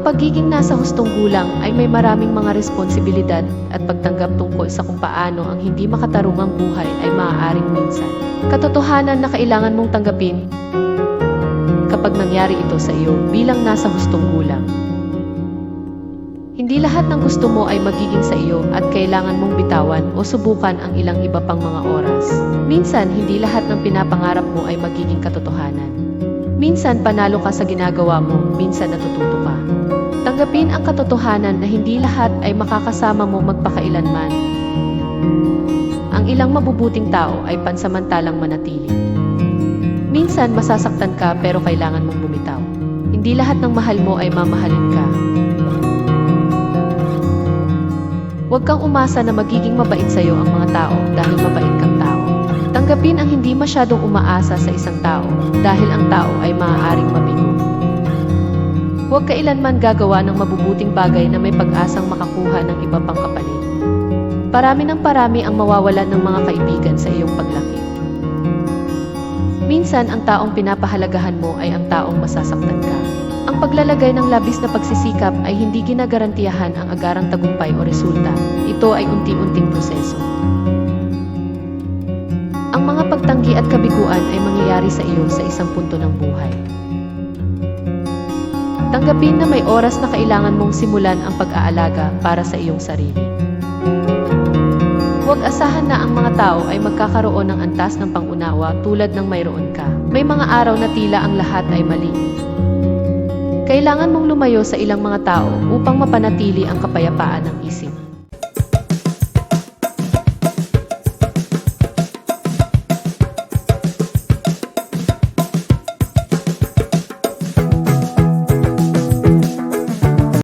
Ang pagiging nasa hustong gulang ay may maraming mga responsibilidad at pagtanggap tungkol sa kung paano ang hindi makatarungang buhay ay maaaring minsan. Katotohanan na kailangan mong tanggapin kapag nangyari ito sa iyo bilang nasa hustong gulang. Hindi lahat ng gusto mo ay magiging sa iyo at kailangan mong bitawan o subukan ang ilang iba pang mga oras. Minsan, hindi lahat ng pinapangarap mo ay magiging katotohanan. Minsan, panalo ka sa ginagawa mo, minsan natututo ka. Tanggapin ang katotohanan na hindi lahat ay makakasama mo magpakailanman. Ang ilang mabubuting tao ay pansamantalang manatili. Minsan masasaktan ka pero kailangan mong bumitaw. Hindi lahat ng mahal mo ay mamahalin ka. Huwag kang umasa na magiging mabait sa iyo ang mga tao dahil mabait kang tao. Tanggapin ang hindi masyadong umaasa sa isang tao dahil ang tao ay maaaring mabigo. Huwag kailanman gagawa ng mabubuting bagay na may pag-asang makakuha ng iba pang kapalit. Parami ng parami ang mawawalan ng mga kaibigan sa iyong paglaki. Minsan, ang taong pinapahalagahan mo ay ang taong masasaktan ka. Ang paglalagay ng labis na pagsisikap ay hindi ginagarantiyahan ang agarang tagumpay o resulta. Ito ay unti-unting proseso. Ang mga pagtanggi at kabiguan ay mangyayari sa iyo sa isang punto ng buhay. Tanggapin na may oras na kailangan mong simulan ang pag-aalaga para sa iyong sarili. Huwag asahan na ang mga tao ay magkakaroon ng antas ng pangunawa tulad ng mayroon ka. May mga araw na tila ang lahat ay mali. Kailangan mong lumayo sa ilang mga tao upang mapanatili ang kapayapaan ng isip.